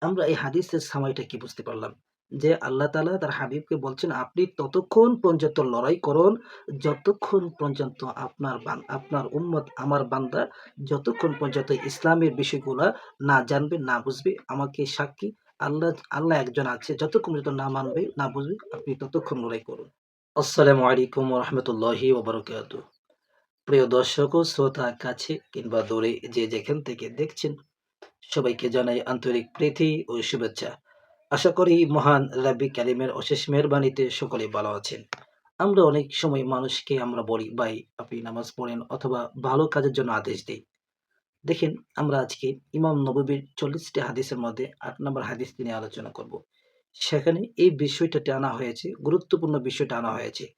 আমরা এই হাদিসের সামাইটা কি বুঝতে পারলাম? যে আল্লাহ তাআলা তার হাবিবকে বলছেন, "আপনি ততক্ষণ পর্যন্ত লড়াই করুন, যতক্ষণ পর্যন্ত আপনার আপনার উম্মত আমার বান্দা যতক্ষণ পর্যন্ত ইসলামের বিষয়গুলা না জানবে, না বুঝবে, আমাকে সাক্ষী আল্লাহ আল্লাহ একজন আছে। যতক্ষণ পর্যন্ত না মানবে, না বুঝবে, আপনি ততক্ষণ লড়াই করুন।" আসসালামু আলাইকুম রাহমাতুল্লাহি। প্রিয় দর্শক ও শ্রোতা কাছে কিংবা দূরে যে যেখান থেকে দেখছেন, সবাইকে জানাই আন্তরিক প্রীতি ও শুভেচ্ছা। আশা করি মহান রাব্বি কারিমের অশেষ মেহেরবানিতে সকলেই ভালো আছেন। আমরা অনেক সময় মানুষকে আমরা বলি, "ভাই আপনি নামাজ পড়েন" অথবা ভালো কাজের জন্য আদেশ দিই দেখেন আমরা আজকে ইমাম নববীর ৪০ টি হাদিসের মধ্যে আট নম্বর হাদিস নিয়ে আলোচনা করব। সেখানে এই বিষয়টা টানা হয়েছে, গুরুত্বপূর্ণ বিষয়টা আনা হয়েছে।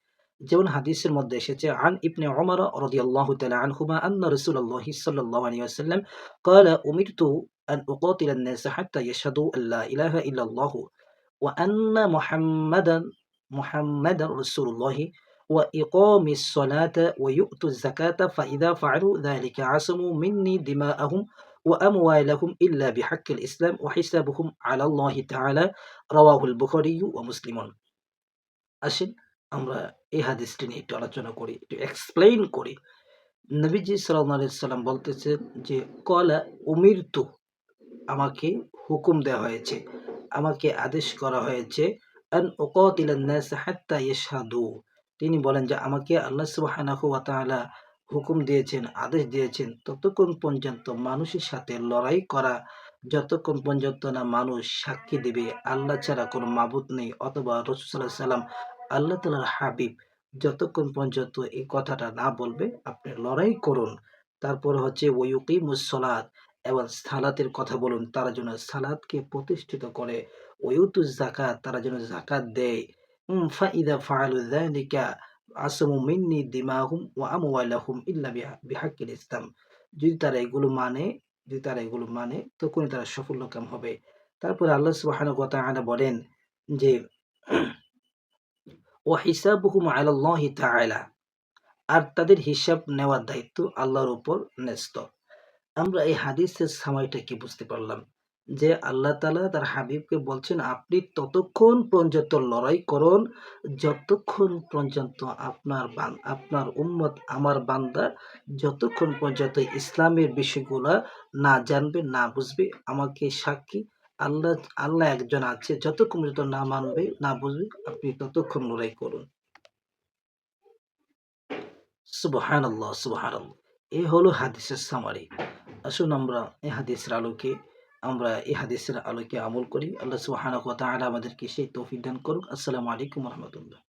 যেমন হাদিসের মধ্যে এসেছে আন ইবনে উমর রাদিয়াল্লাহু তাআলা আনহুমা আন্না রাসূলুল্লাহ সাল্লাল্লাহু আলাইহি ওয়াসাল্লাম قال أمرت أن أقاتل الناس حتى يشهدوا أن لا إله إلا الله وأن محمدا محمدا رسول الله وإقام الصلاة ويؤتوا الزكاة فإذا فعلوا ذلك عصموا مني دماءهم وأموالهم إلا بحق الإسلام وحسابهم على الله تعالى رواه البخاري ومسلم আসেন আমরা এই হাদিসটি নিয়ে একটু আলোচনা করি, একটু এক্সপ্লেইন করি। নবীজি সাল্লাম বলতেছেন যে, "কলা উমিরতু" আমাকে হুকুম দেওয়া হয়েছে, আমাকে আদেশ করা হয়েছে, তিনি বলেন যে আমাকে আল্লাহ হুকুম দিয়েছেন, আদেশ দিয়েছেন ততক্ষণ পর্যন্ত মানুষের সাথে লড়াই করা, যতক্ষণ পর্যন্ত না মানুষ সাক্ষী দেবে আল্লাহ ছাড়া কোনো মাবুদ নেই অথবা রাসূল সাল্লাল্লাহু আলাইহি সাল্লাম আল্লাহ তালার হাবিব যতক্ষণ পর্যন্ত এই কথাটা না বলবে, আপনি লড়াই করুন। তারপর হচ্ছে ওয়ুকি সলাত এবং সালাতের কথা বলুন। তারা যেন সালাতকে প্রতিষ্ঠিত করে। ওয়ুতুজ জাকাত তারা যেন জাকাত দেয়। ফাইদা ফাআলু যালিকা আসামু মিন্নি দিমাহুম ওয়া আমওয়ালাহুম ইল্লা বিহা, বিহাক্কিল ইসলাম। যদি তারা এগুলো মানে যদি তারা এগুলো মানে তখনই তারা সফলকাম হবে। তারপরে আল্লাহ ওয়া তাআলা বলেন যে ওয়া হিসাবুহুম আলাল্লাহি তাআলা আর তাদের হিসাব নেওয়ার দায়িত্ব আল্লাহর উপর ন্যস্ত। আমরা এই হাদিসের সামাইটা কি বুঝতে পারলাম? যে আল্লাহ তাআলা তার হাবিবকে বলছেন, "আপনি ততক্ষণ পর্যন্ত লড়াই করুন, যতক্ষণ পর্যন্ত আপনার বান আপনার উম্মত আমার বান্দা যতক্ষণ পর্যন্ত ইসলামের বিষয়গুলা না জানবে, না বুঝবে, আমাকে সাক্ষী আল্লাহ আল্লাহ একজন আছে। যতক্ষণ যত না মানবে, না বুঝবে, আপনি ততক্ষণ লড়াই করুন।" সুবহানাল্লাহ, সুবহান এ হলো হাদিসের সামারি। আসুন আমরা এই হাদিসের আলোকে আমরা এই হাদিসের আলোকে আমল করি। আল্লাহ সুবাহ আমাদেরকে সেই তৌফিক দান করুক। আসসালামু আলাইকুম রাহমাতুল্লাহ।